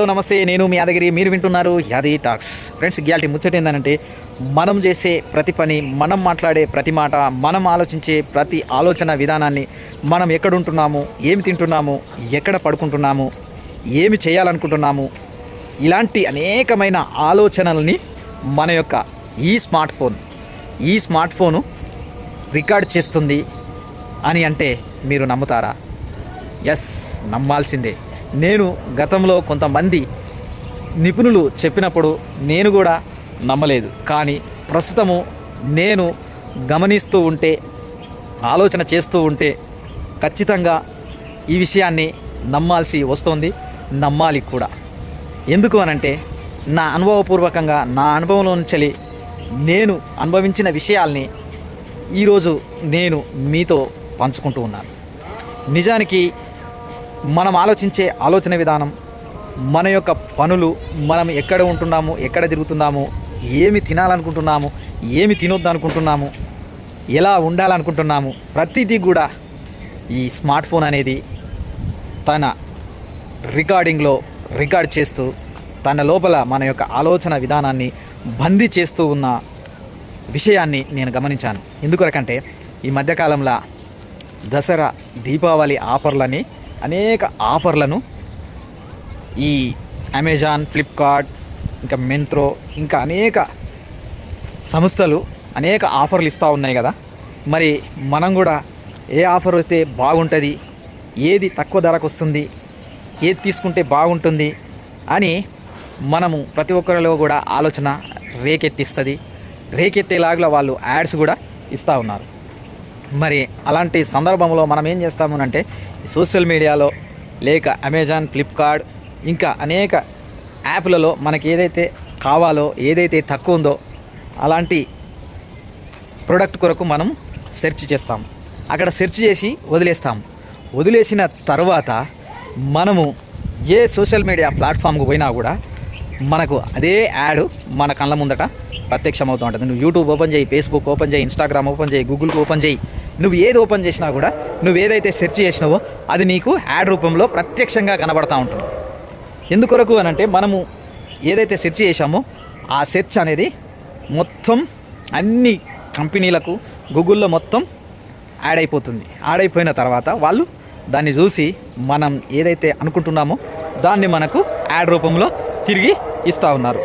Hello నమస్తే. నేను మీ యాదగిరి. మీరు వింటున్నారు యాది టాక్స్. ఫ్రెండ్స్ గ్యాలిటీ ముచ్చట ఏంటంటే మనం చేసే ప్రతి పని మనం మాట్లాడే ప్రతి మాట మనం ఆలోచించే ప్రతి ఆలోచన విధానాన్ని మనం ఎక్కడ ఉంటున్నాము ఏమి తింటున్నాము ఎక్కడ పడుకుంటున్నాము ఏమి చేయాలనుకుంటున్నాము ఇలాంటి అనేకమైన ఆలోచనల్ని మన యొక్క ఈ స్మార్ట్ ఫోన్ ఈ స్మార్ట్ ఫోను రికార్డ్ చేస్తుంది అని అంటే మీరు నమ్ముతారా? ఎస్ నమ్మాల్సిందే. నేను గతంలో కొంతమంది నిపుణులు చెప్పినప్పుడు నేను కూడా నమ్మలేదు. కానీ ప్రస్తుతము నేను గమనిస్తూ ఉంటే ఆలోచన చేస్తూ ఉంటే ఖచ్చితంగా ఈ విషయాన్ని నమ్మాల్సి వస్తుంది నమ్మాలి కూడా. ఎందుకు అనంటే నా అనుభవపూర్వకంగా నా అనుభవంలో నుంచి నేను అనుభవించిన విషయాల్ని ఈరోజు నేను మీతో పంచుకుంటూ ఉన్నాను. నిజానికి మనం ఆలోచించే ఆలోచన విధానం మన యొక్క పనులు మనం ఎక్కడ ఉంటున్నాము ఎక్కడ తిరుగుతున్నాము ఏమి తినాలనుకుంటున్నాము ఏమి తినొద్దనుకుంటున్నాము ఎలా ఉండాలనుకుంటున్నాము ప్రతిదీ కూడా ఈ స్మార్ట్ ఫోన్ అనేది తన రికార్డింగ్లో రికార్డ్ చేస్తూ తన లోపల మన యొక్క ఆలోచన విధానాన్ని బందీ చేస్తూ ఉన్న విషయాన్ని నేను గమనించాను. ఎందుకొరకంటే ఈ మధ్యకాలంలో దసరా దీపావళి ఆఫర్లని అనేక ఆఫర్లను ఈ అమెజాన్ ఫ్లిప్కార్ట్ ఇంకా మెంత్రో ఇంకా అనేక సంస్థలు అనేక ఆఫర్లు ఇస్తూ ఉన్నాయి కదా. మరి మనం కూడా ఏ ఆఫర్ అయితే బాగుంటుంది ఏది తక్కువ ధరకు వస్తుంది ఏది తీసుకుంటే బాగుంటుంది అని మనము ప్రతి ఒక్కరిలో కూడా ఆలోచన రేకెత్తిస్తుంది. రేకెత్తేలాగా వాళ్ళు యాడ్స్ కూడా ఇస్తూ ఉన్నారు. మరి అలాంటి సందర్భంలో మనం ఏం చేస్తాము అంటే సోషల్ మీడియాలో లేక అమెజాన్ ఫ్లిప్కార్ట్ ఇంకా అనేక యాప్లలో మనకి ఏదైతే కావాలో ఏదైతే తక్కువ ఉందో అలాంటి ప్రోడక్ట్ కొరకు మనం సెర్చ్ చేస్తాం. అక్కడ సెర్చ్ చేసి వదిలేస్తాం. వదిలేసిన తర్వాత మనము ఏ సోషల్ మీడియా ప్లాట్ఫామ్కి పోయినా కూడా మనకు అదే యాడ్ మన కళ్ళ ముందట ప్రత్యక్షమవుతూ ఉంటుంది. నువ్వు యూట్యూబ్ ఓపెన్ చేయి ఫేస్బుక్ ఓపెన్ చేయి ఇన్స్టాగ్రామ్ ఓపెన్ చేయి గూగుల్కి ఓపెన్ చేయి నువ్వు ఏది ఓపెన్ చేసినా కూడా నువ్వు ఏదైతే సెర్చ్ చేసినావో అది నీకు యాడ్ రూపంలో ప్రత్యక్షంగా కనబడతా ఉంటుంది. ఎందుకొరకు అని అంటే మనము ఏదైతే సెర్చ్ చేశామో ఆ సెర్చ్ అనేది మొత్తం అన్ని కంపెనీలకు గూగుల్లో మొత్తం యాడ్ అయిపోతుంది. యాడ్ అయిపోయిన తర్వాత వాళ్ళు దాన్ని చూసి మనం ఏదైతే అనుకుంటున్నామో దాన్ని మనకు యాడ్ రూపంలో తిరిగి ఇస్తూ ఉన్నారు.